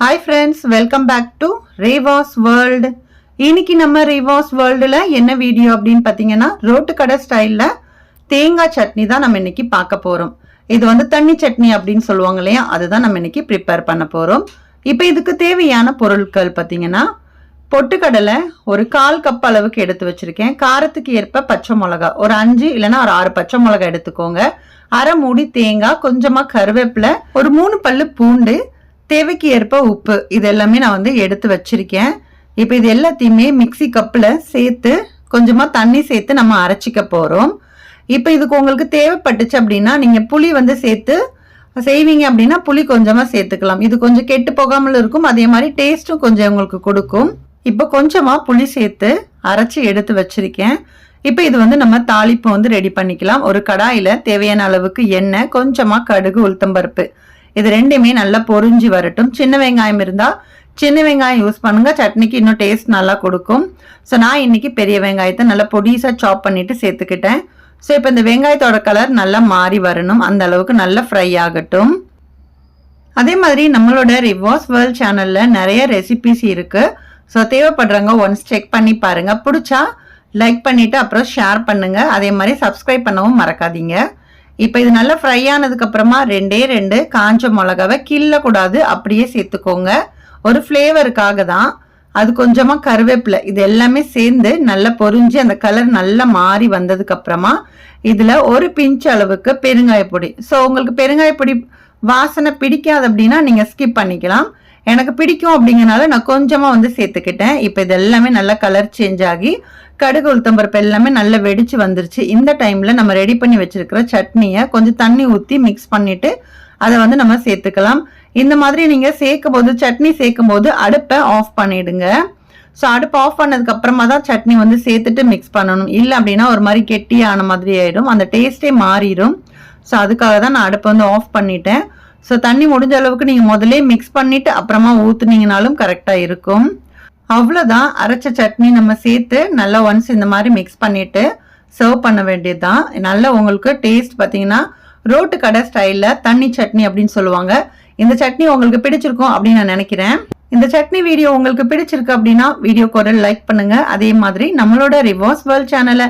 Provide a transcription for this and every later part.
Hi friends welcome back to Reva's world இன்னைக்கு நம்ம ரேவாஸ் வேர்ல்டில் என்ன வீடியோ அப்படின்னு பார்த்தீங்கன்னா ரோட்டு கடை ஸ்டைலில் தேங்காய் சட்னி தான் நம்ம இன்னைக்கு பார்க்க போகிறோம் இது வந்து தண்ணி சட்னி அப்படின்னு சொல்லுவாங்க இல்லையா? அதுதான் நம்ம இன்னைக்கு ப்ரிப்பேர் பண்ண போகிறோம் இப்போ இதுக்கு தேவையான பொருட்கள் பார்த்தீங்கன்னா பொட்டுக்கடலை ஒரு கால் கப் அளவுக்கு எடுத்து வச்சுருக்கேன். காரத்துக்கு ஏற்ப பச்சை மிளகா ஒரு அஞ்சு இல்லைன்னா ஒரு ஆறு பச்சை மிளகா எடுத்துக்கோங்க. அரை மூடி தேங்காய் கொஞ்சமாக கருவேப்பிலை ஒரு மூணு பல்லு பூண்டு தேவைக்கு ஏற்ப உப்பு. இது எல்லாமே நான் வந்து எடுத்து வச்சிருக்கேன். இப்போ இது எல்லாத்தையுமே மிக்ஸி கப்பில் சேர்த்து கொஞ்சமாக தண்ணி சேர்த்து நம்ம அரைச்சிக்க போகிறோம் இப்போ இதுக்கு உங்களுக்கு தேவைப்பட்டுச்சு அப்படின்னா நீங்கள் புளி வந்து சேர்த்து செய்வீங்க அப்படின்னா புளி கொஞ்சமாக சேர்த்துக்கலாம். இது கொஞ்சம் கெட்டு போகாமல் இருக்கும். அதே மாதிரி டேஸ்ட்டும் கொஞ்சம் உங்களுக்கு கொடுக்கும். இப்போ கொஞ்சமாக புளி சேர்த்து அரைச்சி எடுத்து வச்சிருக்கேன். இப்போ இது வந்து நம்ம தாளிப்பு வந்து ரெடி பண்ணிக்கலாம். ஒரு கடாயில் தேவையான அளவுக்கு எண்ணெய் கொஞ்சமாக கடுகு உளுத்தம்பருப்பு இது ரெண்டுமே நல்லா பொரிஞ்சு வரட்டும். சின்ன வெங்காயம் இருந்தால் சின்ன வெங்காயம் யூஸ் பண்ணுங்கள் சட்னிக்கு இன்னும் டேஸ்ட் நல்லா கொடுக்கும். ஸோ நான் இன்னைக்கு பெரிய வெங்காயத்தை நல்லா பொடிசாக சாப் பண்ணிவிட்டு சேர்த்துக்கிட்டேன். ஸோ இப்போ இந்த வெங்காயத்தோட கலர் நல்லா மாறி வரணும். அந்த அளவுக்கு நல்லா ஃப்ரை ஆகட்டும். அதே மாதிரி நம்மளோட ரிவாஸ் வேர்ல்ட் சேனலில் நிறைய ரெசிபிஸ் இருக்குது ஸோ தேவைப்படுறவங்க ஒன்ஸ் செக் பண்ணி பாருங்கள் பிடிச்சா லைக் பண்ணிவிட்டு அப்புறம் ஷேர் பண்ணுங்கள் அதே மாதிரி சப்ஸ்கிரைப் பண்ணவும் மறக்காதீங்க. இப்போ இது நல்லா ஃப்ரை ஆனதுக்கப்புறமா ரெண்டே ரெண்டு காஞ்ச மிளகாவை கிள்ளக்கூடாது அப்படியே சேர்த்துக்கோங்க. ஒரு ஃப்ளேவருக்காக தான். அது கொஞ்சமாக கருவேப்பிலை இது எல்லாமே சேர்ந்து நல்லா பொறிஞ்சு அந்த கலர் நல்லா மாறி வந்ததுக்கப்புறமா இதில் ஒரு பிஞ்ச் அளவுக்கு பெருங்காய பொடி ஸோ உங்களுக்கு பெருங்காய பொடி வாசனை பிடிக்காது அப்படின்னா நீங்கள் ஸ்கிப் பண்ணிக்கலாம். எனக்கு பிடிக்கும் அப்படிங்கறனால நான் கொஞ்சமாக வந்து சேர்த்துக்கிட்டேன். இப்போ இது எல்லாமே நல்லா கலர் சேஞ்ச் ஆகி கடுகு உளுத்தம்பருப்பு எல்லாமே நல்லா வெடிச்சு வந்துருச்சு. இந்த டைமில் நம்ம ரெடி பண்ணி வச்சுருக்கிற சட்னியை கொஞ்சம் தண்ணி ஊற்றி மிக்ஸ் பண்ணிவிட்டு அதை வந்து நம்ம சேர்த்துக்கலாம். இந்த மாதிரி நீங்கள் சேர்க்கும் போது சட்னி சேர்க்கும் போது அடுப்பை ஆஃப் பண்ணிடுங்க. ஸோ அடுப்பு ஆஃப் பண்ணதுக்கு அப்புறமா தான் சட்னி வந்து சேர்த்துட்டு மிக்ஸ் பண்ணணும். இல்லை அப்படின்னா ஒரு மாதிரி கெட்டியான மாதிரி ஆயிடும். அந்த டேஸ்ட்டே மாறிடும். ஸோ அதுக்காக தான் நான் அடுப்பை வந்து ஆஃப் பண்ணிட்டேன். ஸோ தண்ணி முடிஞ்ச அளவுக்கு நீங்கள் முதலே மிக்ஸ் பண்ணிவிட்டு அப்புறமா ஊற்றுனீங்கனாலும் கரெக்டாக இருக்கும். அவ்வளோதான் அரைச்ச சட்னி நம்ம சேர்த்து நல்லா ஒன்ஸ் இந்த மாதிரி மிக்ஸ் பண்ணிவிட்டு சர்வ் பண்ண வேண்டியது தான் நல்லா உங்களுக்கு டேஸ்ட் பார்த்தீங்கன்னா ரோட்டு கடை ஸ்டைலில் தண்ணி சட்னி அப்படின்னு சொல்லுவாங்க. இந்த சட்னி உங்களுக்கு பிடிச்சிருக்கும் அப்படின்னு நான் நினைக்கிறேன். இந்த சட்னி வீடியோ உங்களுக்கு பிடிச்சிருக்கு அப்படின்னா வீடியோ குரல் லைக் பண்ணுங்க. அதே மாதிரி நம்மளோட ரிவர்ஸ் வேர்ல்ட் சேனலை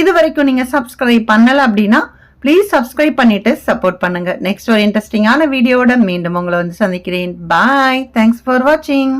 இது வரைக்கும் நீங்கள் சப்ஸ்கிரைப் பண்ணலை அப்படின்னா ப்ளீஸ் சப்ஸ்கிரைப் பண்ணிட்டு சப்போர்ட் பண்ணுங்க. நெக்ஸ்ட் ஒரு இன்ட்ரெஸ்டிங்கான வீடியோவோட மீண்டும் உங்களை வந்து சந்திக்கிறேன். பாய் தேங்க்ஸ் ஃபார் வாட்சிங்